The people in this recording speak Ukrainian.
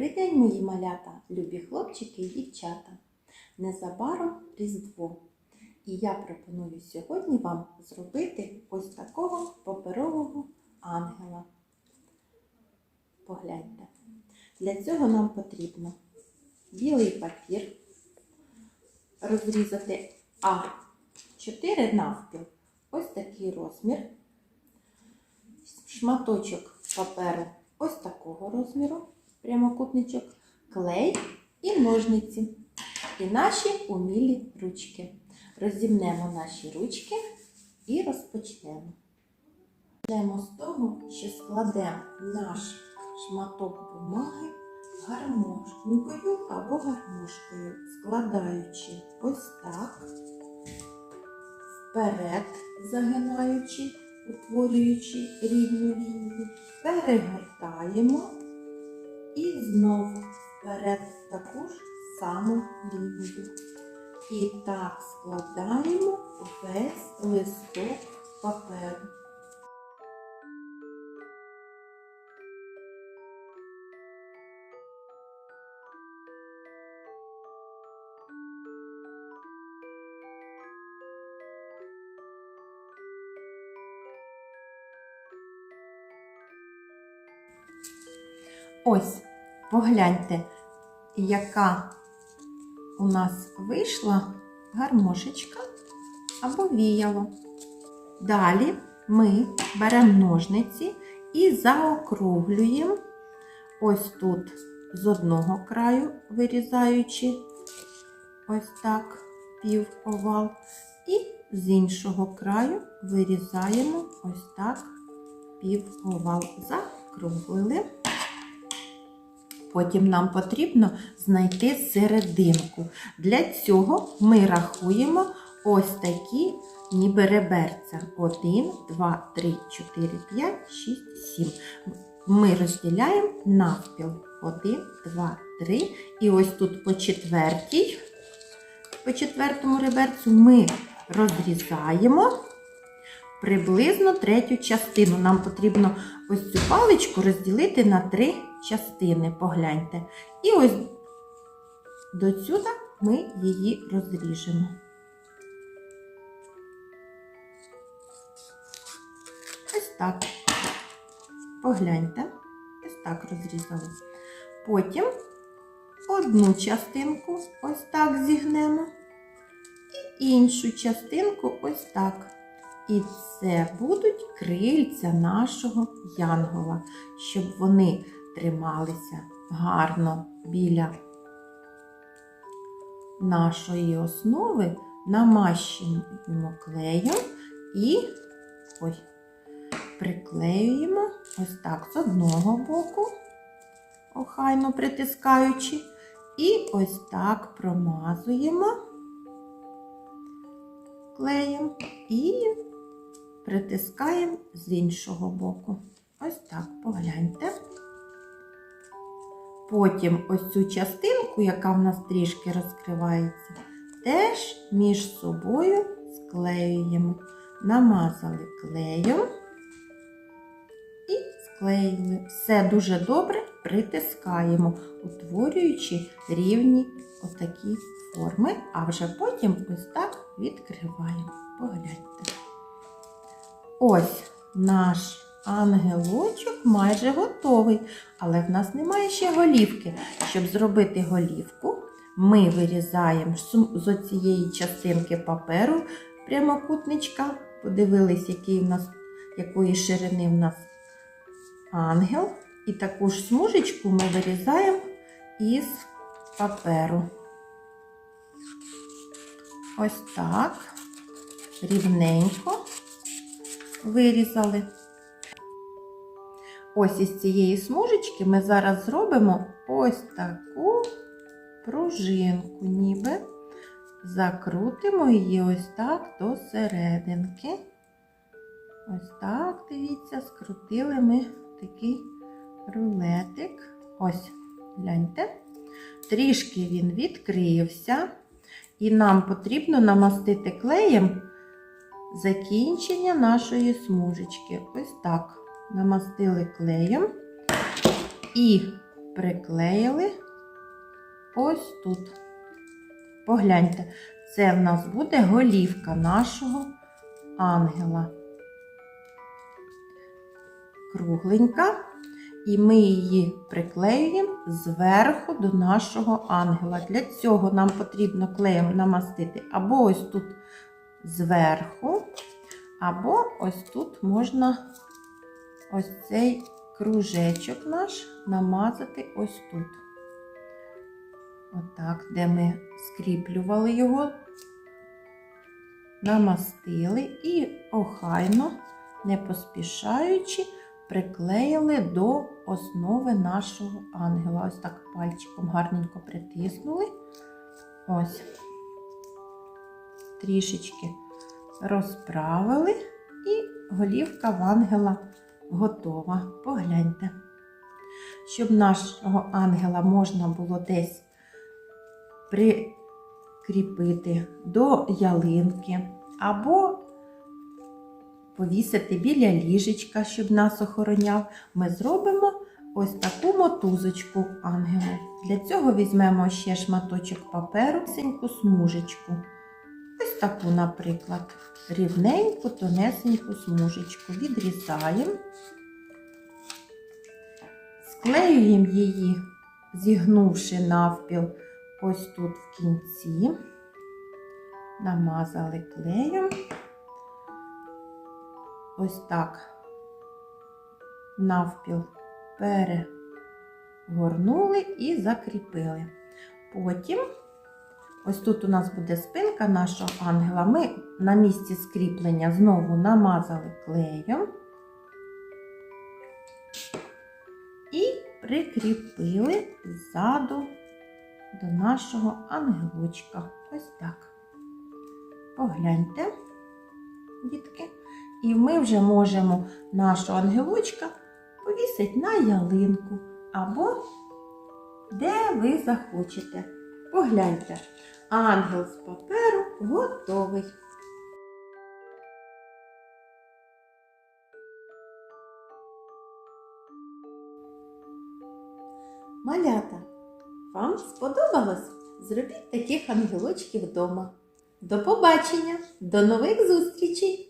Добрий день, мої малята, любі хлопчики і дівчата. Незабаром Різдво. І я пропоную сьогодні вам зробити ось такого паперового ангела. Погляньте. Для цього нам потрібно білий папір, розрізати А4 навпіл. Ось такий розмір. Шматочок паперу ось такого розміру, прямокутничок, клей і ножниці. І наші умілі ручки. Розімнемо наші ручки і розпочнемо. Почнемо з того, що складемо наш шматок бумаги гармошкою або гармошкою, складаючи ось так, вперед загинаючи, утворюючи рівну лінію, перегортаємо і знову вперед таку ж саму лінію. І так складаємо весь листок паперу. Ось, погляньте, яка у нас вийшла гармошечка або віяло. Далі ми беремо ножниці і заокруглюємо ось тут з одного краю, вирізаючи ось так пів овал, і з іншого краю вирізаємо ось так пів овал. Закруглили. Потім нам потрібно знайти серединку. Для цього ми рахуємо ось такі ніби реберця. 1, 2, 3, 4, 5, 6, 7. Ми розділяємо навпіл. 1, 2, 3. І ось тут по четвертій, по четвертому реберцю ми розрізаємо приблизно третю частину. Нам потрібно ось цю паличку розділити на три частини, погляньте. І ось до сюди ми її розріжемо. Ось так. Погляньте, ось так розрізали. Потім одну частинку ось так зігнемо, і іншу частинку ось так. І це будуть крильця нашого янгола, щоб вони трималися гарно біля нашої основи, намащуємо клеєм і ой, приклеюємо ось так з одного боку, охайно притискаючи, і ось так промазуємо клеєм і притискаємо з іншого боку. Ось так, погляньте. Потім ось цю частинку, яка в нас трішки розкривається, теж між собою склеюємо. Намазали клеєм і склеїли. Все дуже добре притискаємо, утворюючи рівні отакі форми, а вже потім ось так відкриваємо. Погляньте. Ось наш ангелочок майже готовий, але в нас немає ще голівки. Щоб зробити голівку, ми вирізаємо з оцієї частинки паперу прямокутничка. Подивились, який в нас, якої ширини в нас ангел. І таку ж смужечку ми вирізаємо із паперу. Ось так, рівненько вирізали. Ось із цієї смужечки ми зараз зробимо ось таку пружинку, ніби закрутимо її ось так до серединки. Ось так, дивіться, скрутили ми такий рулетик. Ось, гляньте. Трішки він відкрився, і нам потрібно намастити клеєм закінчення нашої смужечки. Ось так намастили клеєм і приклеїли ось тут. Погляньте, це в нас буде голівка нашого ангела. Кругленька. І ми її приклеюємо зверху до нашого ангела. Для цього нам потрібно клеєм намастити або ось тут зверху, або ось тут можна ось цей кружечок наш намазати ось тут. Отак, де ми скріплювали його, намастили і охайно, не поспішаючи, приклеїли до основи нашого ангела. Ось так пальчиком гарненько притиснули. Ось. Трішечки розправили, і голівка в ангела готова. Погляньте. Щоб нашого ангела можна було десь прикріпити до ялинки або повісити біля ліжечка, щоб нас охороняв, ми зробимо ось таку мотузочку ангелу. Для цього візьмемо ще шматочок паперу, синьку смужечку. Таку, наприклад, рівненьку, тонесеньку смужечку. Відрізаємо, склеюємо її, зігнувши навпіл ось тут в кінці, намазали клеєм. Ось так навпіл перегорнули і закріпили. Потім, ось тут у нас буде спинка нашого ангела. Ми на місці скріплення знову намазали клеєм і прикріпили ззаду до нашого ангелочка. Ось так. Погляньте, дітки. І ми вже можемо нашого ангелочка повісити на ялинку або де ви захочете. Погляньте, ангел з паперу готовий. Малята, вам сподобалось? Зробіть таких ангелочків вдома. До побачення, до нових зустрічей!